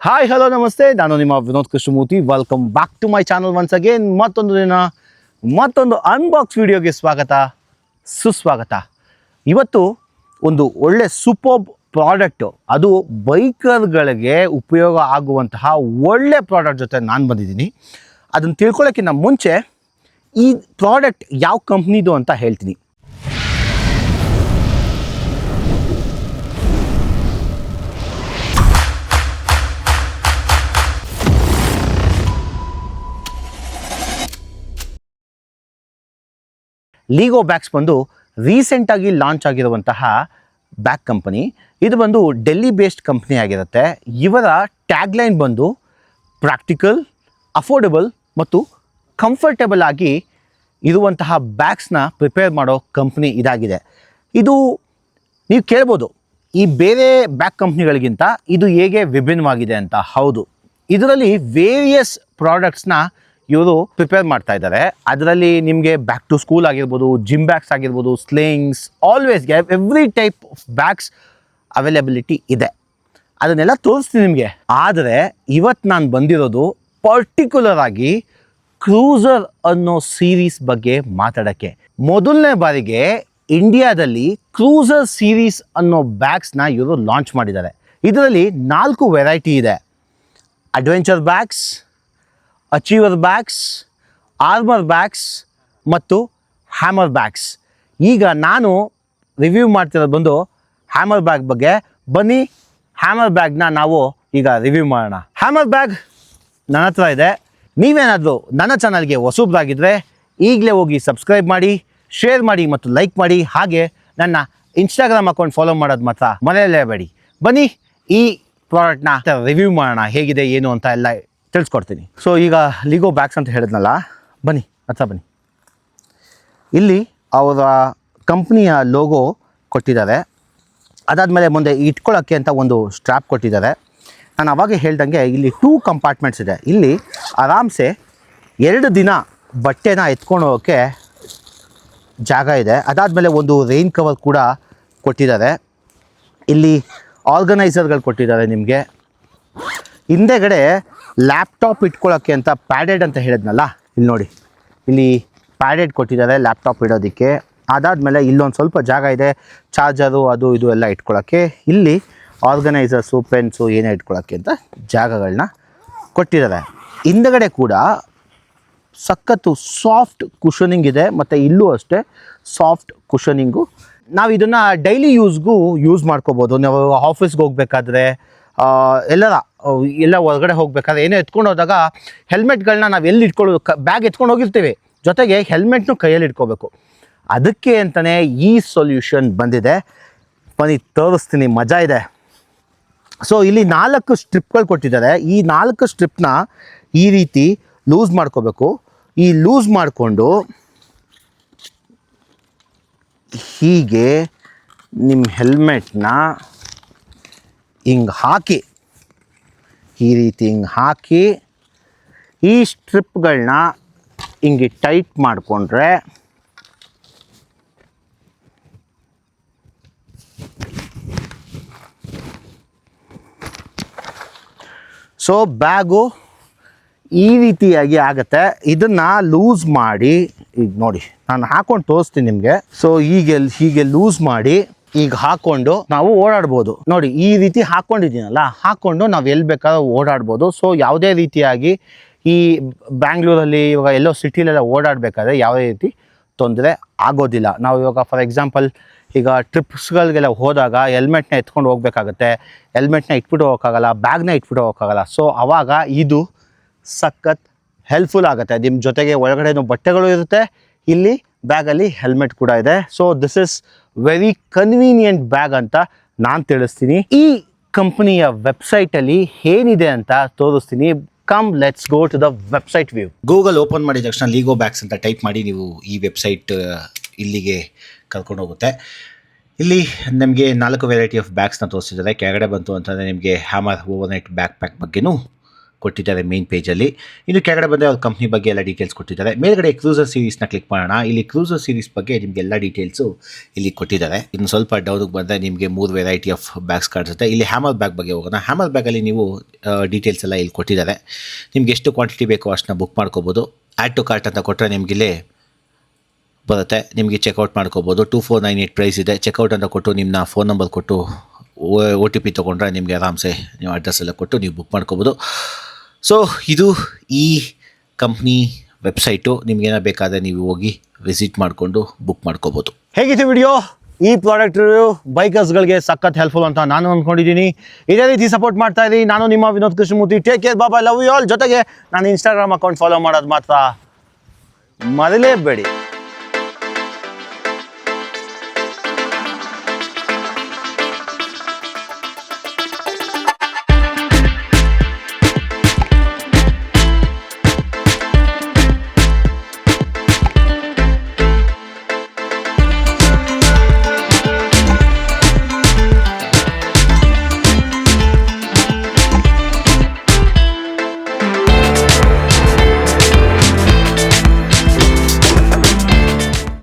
Hi hello ನಮಸ್ತೆ. ನಾನು ನಿಮ್ಮ Vinod Krishnamurthy. Welcome back to my channel once again ಮತ್ತೊಂದು ದಿನ, ಮತ್ತೊಂದು ಅನ್ಬಾಕ್ಸ್ ವಿಡಿಯೋಗೆ ಸ್ವಾಗತ, ಸುಸ್ವಾಗತ. ಇವತ್ತು ಒಂದು ಒಳ್ಳೆ ಸೂಪರ್ ಪ್ರಾಡಕ್ಟು ಅದು ಬೈಕರ್ಗಳಿಗೆ ಉಪಯೋಗ ಆಗುವಂತಹ ಒಳ್ಳೆ ಪ್ರಾಡಕ್ಟ್ ಜೊತೆ ನಾನು ಬಂದಿದ್ದೀನಿ. ಅದನ್ನು ತಿಳ್ಕೊಳ್ಳೋಕ್ಕಿಂತ ಮುಂಚೆ ಈ ಪ್ರಾಡಕ್ಟ್ ಯಾವ ಕಂಪ್ನಿದು ಅಂತ ಹೇಳ್ತೀನಿ. ಲೀಗೋ ಬ್ಯಾಗ್ಸ್ ಬಂದು ರೀಸೆಂಟಾಗಿ ಲಾಂಚ್ ಆಗಿರುವಂತಹ ಬ್ಯಾಗ್ ಕಂಪನಿ ಇದು ಬಂದು ಡೆಲ್ಲಿ ಬೇಸ್ಡ್ ಕಂಪ್ನಿ ಆಗಿರುತ್ತೆ. ಇವರ ಟ್ಯಾಗ್ಲೈನ್ ಬಂದು ಪ್ರಾಕ್ಟಿಕಲ್ ಅಫೋರ್ಡೆಬಲ್ ಮತ್ತು ಕಂಫರ್ಟೇಬಲ್ ಆಗಿ ಇರುವಂತಹ ಬ್ಯಾಗ್ಸ್ನ ಪ್ರಿಪೇರ್ ಮಾಡೋ ಕಂಪ್ನಿ ಇದಾಗಿದೆ. ಇದು ನೀವು ಕೇಳ್ಬೋದು, ಈ ಬೇರೆ ಬ್ಯಾಗ್ ಕಂಪ್ನಿಗಳಿಗಿಂತ ಇದು ಹೇಗೆ ವಿಭಿನ್ನವಾಗಿದೆ ಅಂತ. ಹೌದು. ಇದರಲ್ಲಿ ವೇರಿಯಸ್ ಪ್ರಾಡಕ್ಟ್ಸ್ನ ಇವರು ಪ್ರಿಪೇರ್ ಮಾಡ್ತಾ ಇದ್ದಾರೆ. ಅದರಲ್ಲಿ ನಿಮಗೆ ಬ್ಯಾಕ್ ಟು ಸ್ಕೂಲ್ ಆಗಿರ್ಬೋದು ಜಿಮ್ ಬ್ಯಾಗ್ಸ್ ಆಗಿರ್ಬೋದು slings always every type of bags availability ಇದೆ. ಅದನ್ನೆಲ್ಲ ತೋರಿಸ್ತೀನಿ ನಿಮಗೆ. ಆದರೆ ಇವತ್ತು ನಾನು ಬಂದಿರೋದು ಪರ್ಟಿಕ್ಯುಲರ್ ಆಗಿ ಕ್ರೂಸರ್ ಅನ್ನೋ ಸೀರೀಸ್ ಬಗ್ಗೆ ಮಾತಾಡೋಕ್ಕೆ. ಮೊದಲನೇ ಬಾರಿಗೆ ಇಂಡಿಯಾದಲ್ಲಿ ಕ್ರೂಸರ್ ಸೀರೀಸ್ ಅನ್ನೋ ಬ್ಯಾಗ್ಸ್ನ ಇವರು ಲಾಂಚ್ ಮಾಡಿದ್ದಾರೆ. ಇದರಲ್ಲಿ ನಾಲ್ಕು ವೆರೈಟಿ ಇದೆ. Adventure bags achiever bags armour bags ಮತ್ತು ಹ್ಯಾಮರ್ ಬ್ಯಾಗ್ಸ್ ಈಗ ನಾನು ರಿವ್ಯೂ ಮಾಡ್ತಿರೋದು ಬಂದು ಹ್ಯಾಮರ್ ಬ್ಯಾಗ್ ಬಗ್ಗೆ. ಬನ್ನಿ ಹ್ಯಾಮರ್ ಬ್ಯಾಗ್ನ ನಾವು ಈಗ ರಿವ್ಯೂ ಮಾಡೋಣ. ಹ್ಯಾಮರ್ ಬ್ಯಾಗ್ ನನ್ನ ಹತ್ರ ಇದೆ. ನೀವೇನಾದರೂ ನನ್ನ ಚಾನಲ್ಗೆ ಹೊಸಬ್ರಾಗಿದ್ದರೆ ಈಗಲೇ ಹೋಗಿ ಸಬ್ಸ್ಕ್ರೈಬ್ ಮಾಡಿ ಶೇರ್ ಮಾಡಿ ಮತ್ತು ಲೈಕ್ ಮಾಡಿ. ಹಾಗೆ ನನ್ನ ಇನ್ಸ್ಟಾಗ್ರಾಮ್ ಅಕೌಂಟ್ ಫಾಲೋ ಮಾಡೋದು ಮಾತ್ರ ಮರೆಯಲೇಬೇಡಿ ಬನ್ನಿ, ಈ ಪ್ರಾಡಕ್ಟ್ನ ರಿವ್ಯೂ ಮಾಡೋಣ. ಹೇಗಿದೆ, ಏನು ಅಂತ ಎಲ್ಲ ತಿಳಿಸ್ಕೊಡ್ತೀನಿ. ಸೊ ಈಗ ಲಿಗೋ ಬ್ಯಾಗ್ಸ್ ಅಂತ ಹೇಳಿದ್ನಲ್ಲ, ಬನ್ನಿ, ಹತ್ರ ಬನ್ನಿ. ಇಲ್ಲಿ ಅವರ ಕಂಪ್ನಿಯ ಲೋಗೋ ಕೊಟ್ಟಿದ್ದಾರೆ ಅದಾದಮೇಲೆ ಮುಂದೆ ಇಟ್ಕೊಳ್ಳೋಕ್ಕೆ ಅಂತ ಒಂದು ಸ್ಟ್ರ್ಯಾಪ್ ಕೊಟ್ಟಿದ್ದಾರೆ ನಾನು ಅವಾಗೆ ಹೇಳ್ದಂಗೆ ಇಲ್ಲಿ ಟೂ ಕಂಪಾರ್ಟ್ಮೆಂಟ್ಸ್ ಇದೆ. ಇಲ್ಲಿ ಆರಾಮ್ಸೆ ಎರಡು ದಿನ ಬಟ್ಟೆನ ಎತ್ಕೊಂಡು ಹೋಗೋಕ್ಕೆ ಜಾಗ ಇದೆ. ಅದಾದಮೇಲೆ ಒಂದು ರೈನ್ ಕವರ್ ಕೂಡ ಕೊಟ್ಟಿದ್ದಾರೆ ಇಲ್ಲಿ ಆರ್ಗನೈಸರ್ಗಳು ಕೊಟ್ಟಿದ್ದಾರೆ ನಿಮಗೆ. ಹಿಂದೆಗಡೆ ಲ್ಯಾಪ್ಟಾಪ್ ಇಟ್ಕೊಳ್ಳೋಕ್ಕೆ ಅಂತ ಪ್ಯಾಡೆಡ್ ಅಂತ ಹೇಳಿದ್ನಲ್ಲ? ಇಲ್ಲಿ ನೋಡಿ. ಇಲ್ಲಿ ಪ್ಯಾಡೆಡ್ ಕೊಟ್ಟಿದ್ದಾರೆ ಲ್ಯಾಪ್ಟಾಪ್ ಇಡೋದಕ್ಕೆ. ಅದಾದಮೇಲೆ ಇಲ್ಲೊಂದು ಸ್ವಲ್ಪ ಜಾಗ ಇದೆ. ಚಾರ್ಜರು ಅದು ಇದು ಎಲ್ಲ ಇಟ್ಕೊಳ್ಳೋಕ್ಕೆ ಇಲ್ಲಿ ಆರ್ಗನೈಸರ್ಸು, ಪೆನ್ಸು ಏನೇ ಇಟ್ಕೊಳ್ಳೋಕ್ಕೆ ಅಂತ ಜಾಗಗಳನ್ನ ಕೊಟ್ಟಿದ್ದಾರೆ. ಹಿಂದಗಡೆ ಕೂಡ ಸಖತ್ತು ಸಾಫ್ಟ್ ಕುಷನಿಂಗ್ ಇದೆ. ಮತ್ತು ಇಲ್ಲೂ ಅಷ್ಟೇ ಸಾಫ್ಟ್ ಕುಷನಿಂಗು ನಾವು ಇದನ್ನು ಡೈಲಿ ಯೂಸ್ಗೂ ಯೂಸ್ ಮಾಡ್ಕೋಬೋದು. ನಾವು ಆಫೀಸ್ಗೆ ಹೋಗ್ಬೇಕಾದ್ರೆ ಎಲ್ಲರ ಎಲ್ಲ ಹೊರಗಡೆ ಹೋಗ್ಬೇಕಾದ್ರೆ ಏನೋ ಎತ್ಕೊಂಡು ಹೋದಾಗ ಹೆಲ್ಮೆಟ್ಗಳನ್ನ ನಾವು ಎಲ್ಲಿ ಇಟ್ಕೊಳ್ಳೋದು ಕ, ಬ್ಯಾಗ್ ಎತ್ಕೊಂಡು ಹೋಗಿರ್ತೀವಿ. ಜೊತೆಗೆ ಹೆಲ್ಮೆಟ್ನು ಕೈಯಲ್ಲಿ ಇಟ್ಕೋಬೇಕು. ಅದಕ್ಕೆ ಅಂತಲೇ ಈ ಸೊಲ್ಯೂಷನ್ ಬಂದಿದೆ. ಬನ್ನಿ, ತೋರಿಸ್ತೀನಿ. ಮಜಾ ಇದೆ. ಸೊ, ಇಲ್ಲಿ ನಾಲ್ಕು ಸ್ಟ್ರಿಪ್ಗಳು ಕೊಟ್ಟಿದ್ದಾರೆ. ಈ ನಾಲ್ಕು ಸ್ಟ್ರಿಪ್ನ ಈ ರೀತಿ ಲೂಸ್ ಮಾಡ್ಕೋಬೇಕು. ಈ ಲೂಸ್ ಮಾಡಿಕೊಂಡು ಹೀಗೆ ನಿಮ್ಮ ಹೆಲ್ಮೆಟ್ನ ಹಿಂಗೆ ಹಾಕಿ ಈ ರೀತಿ ಹಿಂಗೆ ಹಾಕಿ ಈ ಸ್ಟ್ರಿಪ್ಗಳನ್ನ ಹಿಂಗೆ ಟೈಟ್ ಮಾಡಿಕೊಂಡ್ರೆ ಸೊ ಬ್ಯಾಗು ಈ ರೀತಿಯಾಗಿ ಆಗುತ್ತೆ. ಇದನ್ನು ಲೂಸ್ ಮಾಡಿ, ಈಗ ನೋಡಿ, ನಾನು ಹಾಕೊಂಡು ತೋರಿಸ್ತೀನಿ ನಿಮಗೆ. ಸೊ ಹೀಗೆ ಹೀಗೆ ಲೂಸ್ ಮಾಡಿ ಈಗ ಹಾಕೊಂಡು ನಾವು ಓಡಾಡ್ಬೋದು. ನೋಡಿ, ಈ ರೀತಿ ಹಾಕೊಂಡಿದ್ದೀನಲ್ಲ, ಹಾಕೊಂಡು ನಾವು ಎಲ್ಲಿ ಬೇಕಾದ್ರೂ ಓಡಾಡ್ಬೋದು. ಸೊ ಯಾವುದೇ ರೀತಿಯಾಗಿ ಈ ಬ್ಯಾಂಗ್ಳೂರಲ್ಲಿ ಇವಾಗ ಎಲ್ಲೋ ಸಿಟಿಲೆಲ್ಲ ಓಡಾಡಬೇಕಾದ್ರೆ ಯಾವುದೇ ರೀತಿ ತೊಂದರೆ ಆಗೋದಿಲ್ಲ. ನಾವು ಇವಾಗ ಫಾರ್ ಎಕ್ಸಾಂಪಲ್ ಈಗ ಟ್ರಿಪ್ಸ್ಗಳಿಗೆಲ್ಲ ಹೋದಾಗ ಹೆಲ್ಮೆಟ್ನ ಎತ್ಕೊಂಡು ಹೋಗ್ಬೇಕಾಗತ್ತೆ. ಹೆಲ್ಮೆಟ್ನ ಇಟ್ಬಿಟ್ಟು ಹೋಗೋಕ್ಕಾಗಲ್ಲ, ಬ್ಯಾಗ್ನ ಇಟ್ಬಿಟ್ಟು ಹೋಗೋಕ್ಕಾಗಲ್ಲ. ಸೊ ಆವಾಗ ಇದು ಸಖತ್ ಹೆಲ್ಪ್ಫುಲ್ ಆಗುತ್ತೆ. ನಿಮ್ಮ ಜೊತೆಗೆ ಒಳಗಡೆನೂ ಬಟ್ಟೆಗಳು ಇರುತ್ತೆ ಇಲ್ಲಿ ಬ್ಯಾಗಲ್ಲಿ ಹೆಲ್ಮೆಟ್ ಕೂಡ ಇದೆ. So this is very convenient bag ಅಂತ ನಾನು ತಿಳಿಸ್ತೀನಿ. ಈ ಕಂಪ್ನಿಯ ವೆಬ್ಸೈಟಲ್ಲಿ ಏನಿದೆ ಅಂತ ತೋರಿಸ್ತೀನಿ. Come let's go to the website view Google open ಮಾಡಿದ ತಕ್ಷಣ ಲೀಗೋ ಬ್ಯಾಗ್ಸ್ ಅಂತ ಟೈಪ್ ಮಾಡಿ ನೀವು ಈ ವೆಬ್ಸೈಟ್ ಇಲ್ಲಿಗೆ ಕರ್ಕೊಂಡು ಹೋಗುತ್ತೆ. ಇಲ್ಲಿ ನಿಮಗೆ ನಾಲ್ಕು ವೆರೈಟಿ ಆಫ್ ಬ್ಯಾಗ್ಸ್ನ ತೋರಿಸಿದ್ದಾರೆ. ಕೆಳಗಡೆ ಬಂತು ಅಂತಂದರೆ ನಿಮಗೆ hammer overnight backpack ಬಗ್ಗೆನೂ ಕೊಟ್ಟಿದ್ದಾರೆ ಮೇನ್ ಪೇಜಲ್ಲಿ ಇನ್ನು ಕೆಳಗಡೆ ಬಂದರೆ ಅವ್ರ ಕಂಪ್ನಿ ಬಗ್ಗೆ ಎಲ್ಲ ಡೀಟೇಲ್ಸ್ ಕೊಟ್ಟಿದ್ದಾರೆ. ಮೇಲ್ಗಡೆ ಕ್ರೂಸರ್ ಸೀರೀಸ್ನ ಕ್ಲಿಕ್ ಮಾಡೋಣ. ಇಲ್ಲಿ ಕ್ರೂಸರ್ ಸೀರೀಸ್ ಬಗ್ಗೆ ನಿಮಗೆ ಎಲ್ಲ ಡೀಟೇಲ್ಸು ಇಲ್ಲಿ ಕೊಟ್ಟಿದ್ದಾರೆ. ಇನ್ನು ಸ್ವಲ್ಪ ಡೌನ್ಗೆ ಬಂದರೆ ನಿಮಗೆ ಮೂರು ವೆರೈಟಿ ಆಫ್ ಬ್ಯಾಗ್ಸ್ ಕಾಣಿಸುತ್ತೆ. ಇಲ್ಲಿ ಹ್ಯಾಮರ್ ಬ್ಯಾಗ್ ಬಗ್ಗೆ ಹೋಗೋಣ. ಹ್ಯಾಮರ್ ಬ್ಯಾಗಲ್ಲಿ ನೀವು ಡೀಟೇಲ್ಸ್ ಎಲ್ಲ ಇಲ್ಲಿ ಕೊಟ್ಟಿದ್ದಾರೆ. ನಿಮ್ಗೆ ಎಷ್ಟು ಕ್ವಾಂಟಿಟಿ ಬೇಕೋ ಅಷ್ಟನ್ನ ಬುಕ್ ಮಾಡ್ಕೋಬೋದು. ಆ್ಯಡ್ ಟು ಕಾರ್ಟ್ ಅಂತ ಕೊಟ್ಟರೆ ನಿಮಗೆ ಇಲ್ಲಿ ಬರುತ್ತೆ. ನಿಮಗೆ ಚೆಕ್ಔಟ್ ಮಾಡ್ಕೋಬೋದು. Two four nine eight price ಇದೆ. ಚೆಕ್ಔಟ್ ಅಂತ ಕೊಟ್ಟು ನಿಮ್ಮ ಫೋನ್ ನಂಬರ್ ಕೊಟ್ಟು, ಓ ಟಿ ಪಿ ತೊಗೊಂಡ್ರೆ ನಿಮಗೆ ಆರಾಮ್ಸೆ ನೀವು ಅಡ್ರೆಸ್ ಎಲ್ಲ ಕೊಟ್ಟು ನೀವು ಬುಕ್ ಮಾಡ್ಕೋಬೋದು. ಸೊ ಇದು ಈ ಕಂಪ್ನಿ ವೆಬ್ಸೈಟು ನಿಮ್ಗೇನೋ ಬೇಕಾದರೆ ನೀವು ಹೋಗಿ ವಿಸಿಟ್ ಮಾಡಿಕೊಂಡು ಬುಕ್ ಮಾಡ್ಕೋಬೋದು. ಹೇಗಿತ್ತು ವಿಡಿಯೋ ಈ ಪ್ರಾಡಕ್ಟ್ ರಿವ್ಯೂ ಬೈಕರ್ಸ್ಗಳಿಗೆ ಸಖತ್ ಹೆಲ್ಪ್ಫುಲ್ ಅಂತ ನಾನು ಅಂದ್ಕೊಂಡಿದ್ದೀನಿ ಇದೇ ರೀತಿ ಸಪೋರ್ಟ್ ಮಾಡ್ತಾ ಇದ್ದೀನಿ ನಾನು ನಿಮ್ಮ ವಿನೋದ್ ಕೃಷ್ಣಮೂರ್ತಿ. ಟೇಕ್ ಕೇರ್ ಬಾಬಾ ಲವ್ ಯು ಆಲ್ ಜೊತೆಗೆ ನಾನು ಇನ್ಸ್ಟಾಗ್ರಾಮ್ ಅಕೌಂಟ್ ಫಾಲೋ ಮಾಡೋದು ಮಾತ್ರ ಮರಲೇಬೇಡಿ.